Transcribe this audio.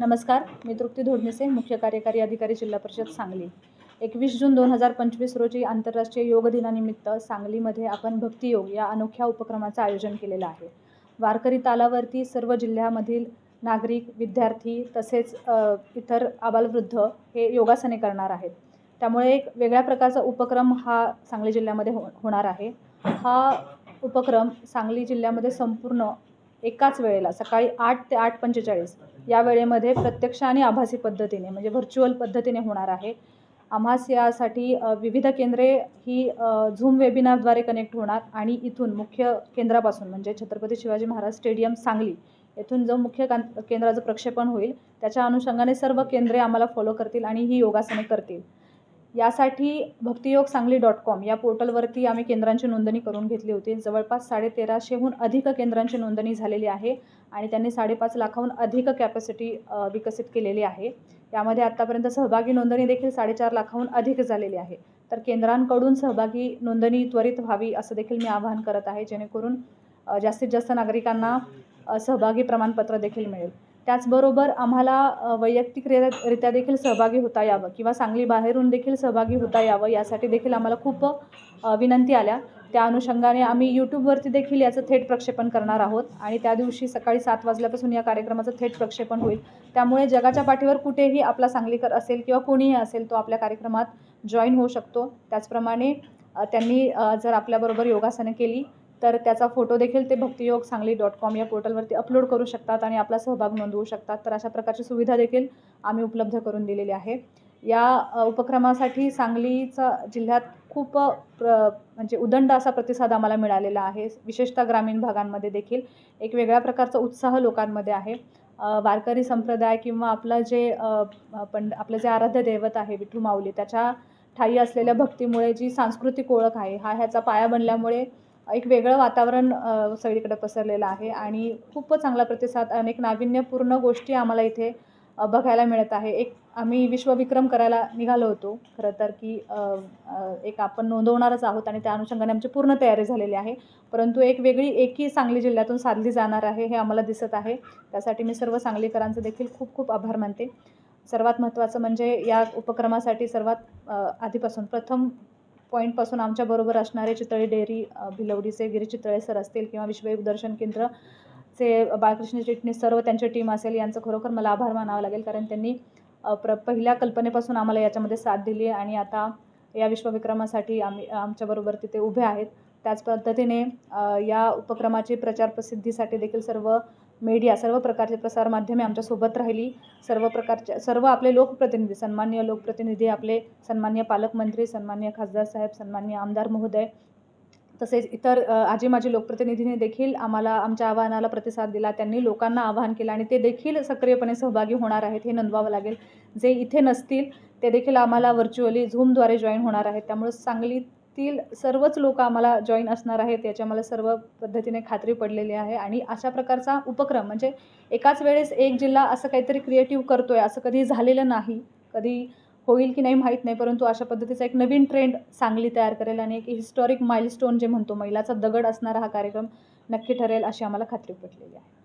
नमस्कार मी तृप्ती धोडणीसे मुख्य कार्यकारी अधिकारी जिल्हा परिषद सांगली. एकवीस जून दोन हजार पंचवीस रोजी आंतरराष्ट्रीय योग दिनानिमित्त सांगलीमध्ये आपण भक्तियोग या अनोख्या उपक्रमाचं आयोजन केलेलं आहे. वारकरी तालावरती सर्व जिल्ह्यामधील नागरिक विद्यार्थी तसेच इतर आबालवृद्ध हे योगासने करणार आहेत. त्यामुळे एक वेगळ्या प्रकारचा उपक्रम हा सांगली जिल्ह्यामध्ये हो होणार आहे. हा उपक्रम सांगली जिल्ह्यामध्ये संपूर्ण एकाच वेळेला सकाळी आठ ते आठ पंचेचाळीस या वेळेमध्ये प्रत्यक्ष आणि आभासी पद्धतीने म्हणजे व्हर्च्युअल पद्धतीने होणार आहे. आम्हास यासाठी विविध केंद्रे ही झूम वेबिनारद्वारे कनेक्ट होणार आणि इथून मुख्य केंद्रापासून म्हणजे छत्रपती शिवाजी महाराज स्टेडियम सांगली येथून जो मुख्य कां केंद्राचं प्रक्षेपण होईल त्याच्या अनुषंगाने सर्व केंद्रे आम्हाला फॉलो करतील आणि ही योगासने करतील. यासाठी भक्तियोग सांगली डॉट कॉम या पोर्टलवरती आम्ही केंद्रांची नोंदणी करून घेतली होती. जवळपास साडे तेराशेहून अधिक केंद्रांची नोंदणी झालेली आहे आणि त्यांनी साडेपाच लाखाहून अधिक कॅपॅसिटी विकसित केलेली आहे. यामध्ये आत्तापर्यंत सहभागी नोंदणी देखील साडेचार लाखाहून अधिक झालेली आहे. तर केंद्रांकडून सहभागी नोंदणी त्वरित व्हावी असं देखील मी आवाहन करत आहे जेणेकरून जास्तीत जास्त नागरिकांना सहभागी प्रमाणपत्र देखील मिळेल. त्याचबरोबर आम्हाला वैयक्तिकरित्या रित्या देखील सहभागी होता यावं किंवा सांगली बाहेरून देखील सहभागी होता यावं यासाठी देखील आम्हाला खूप विनंती आल्या. त्या अनुषंगाने आम्ही यूट्यूबवरती देखील याचं थेट प्रक्षेपण करणार आहोत आणि त्या दिवशी सकाळी सात वाजल्यापासून या कार्यक्रमाचं थेट प्रक्षेपण होईल. त्यामुळे जगाच्या पाठीवर कुठेही आपला सांगलीकर असेल किंवा कोणीही असेल तो आपल्या कार्यक्रमात जॉईन होऊ शकतो. त्याचप्रमाणे त्यांनी जर आपल्याबरोबर योगासनं केली तर त्याचा फोटो देखील ते भक्तियोग सांगली डॉट कॉम या पोर्टलवरती अपलोड करू शकतात आणि आपला सहभाग नोंदवू शकतात. तर अशा प्रकारची सुविधा देखील आम्ही उपलब्ध करून दिलेली आहे. या उपक्रमासाठी सांगलीचा जिल्ह्यात खूप प्र म्हणजे उदंड असा प्रतिसाद आम्हाला मिळालेला आहे. विशेषतः ग्रामीण भागांमध्ये देखील एक वेगळ्या प्रकारचा उत्साह लोकांमध्ये आहे. वारकरी संप्रदाय किंवा आपलं जे पण आपलं जे आराध्य दैवत आहे विठू माऊली त्याच्या ठाई असलेल्या भक्तीमुळे जी सांस्कृतिक ओळख आहे हा ह्याचा पाया बनल्यामुळे एक वेगळं वातावरण सगळीकडे पसरलेलं आहे आणि खूप चांगला प्रतिसाद अनेक नाविन्यपूर्ण गोष्टी आम्हाला इथे बघायला मिळत आहे. एक आम्ही विश्वविक्रम करायला निघालो होतो खरं तर की एक आपण नोंदवणारच आहोत आणि त्या अनुषंगाने आमची पूर्ण तयारी झालेली आहे. परंतु एक वेगळी एकी सांगली जिल्ह्यातून साधली जाणार आहे हे आम्हाला दिसत आहे. त्यासाठी मी सर्व सांगलीकरांचं देखील खूप खूप आभार मानते. सर्वात महत्त्वाचं म्हणजे या उपक्रमासाठी सर्वात आधीपासून प्रथम पॉईंटपासून आमच्याबरोबर असणारे चितळे डेअरी भिलवडीचे गिरी चितळे सर असतील किंवा विश्वयोग दर्शन केंद्रचे बाळकृष्ण चिटणीस सर्व त्यांची टीम असेल यांचं खरोखर मला आभार मानावं लागेल. कारण त्यांनी प्र पहिल्या कल्पनेपासून आम्हाला याच्यामध्ये साथ दिली आणि आता या विश्वविक्रमासाठी आम्ही आमच्याबरोबर तिथे उभे आहेत. त्याच पद्धतीने या उपक्रमाची प्रचार प्रसिद्धीसाठी देखील सर्व मीडिया सर्व प्रकारचे प्रसारमाध्यमे आमच्यासोबत राहिली. सर्व प्रकारचे सर्व आपले लोकप्रतिनिधी सन्मान्य लोकप्रतिनिधी आपले सन्मान्य पालकमंत्री सन्मान्य खासदार साहेब सन्मान्य आमदार महोदय तसेच इतर आजी माजी लोकप्रतिनिधींनी देखील आम्हाला आमच्या आव्हानाला प्रतिसाद दिला. त्यांनी लोकांना आवाहन केलं आणि ते देखील सक्रियपणे सहभागी होणार आहेत हे नोंदवावं लागेल. जे इथे नसतील ते देखील आम्हाला व्हर्च्युअली झूमद्वारे जॉईन होणार आहेत. त्यामुळे तील सर्वच लोक आम्हाला जॉईन असणार आहेत याची आम्हाला सर्व पद्धतीने खात्री पडलेली आहे. आणि अशा प्रकारचा उपक्रम म्हणजे एकाच वेळेस एक जिल्हा असं काहीतरी क्रिएटिव्ह करतो आहे असं कधी झालेलं नाही. कधी होईल की नाही माहीत नाही परंतु अशा पद्धतीचा एक नवीन ट्रेंड सांगली तयार करेल आणि एक हिस्टॉरिक माइलस्टोन जे म्हणतो महिलाचा दगड असणारा हा कार्यक्रम नक्की ठरेल अशी आम्हाला खात्री पटलेली आहे.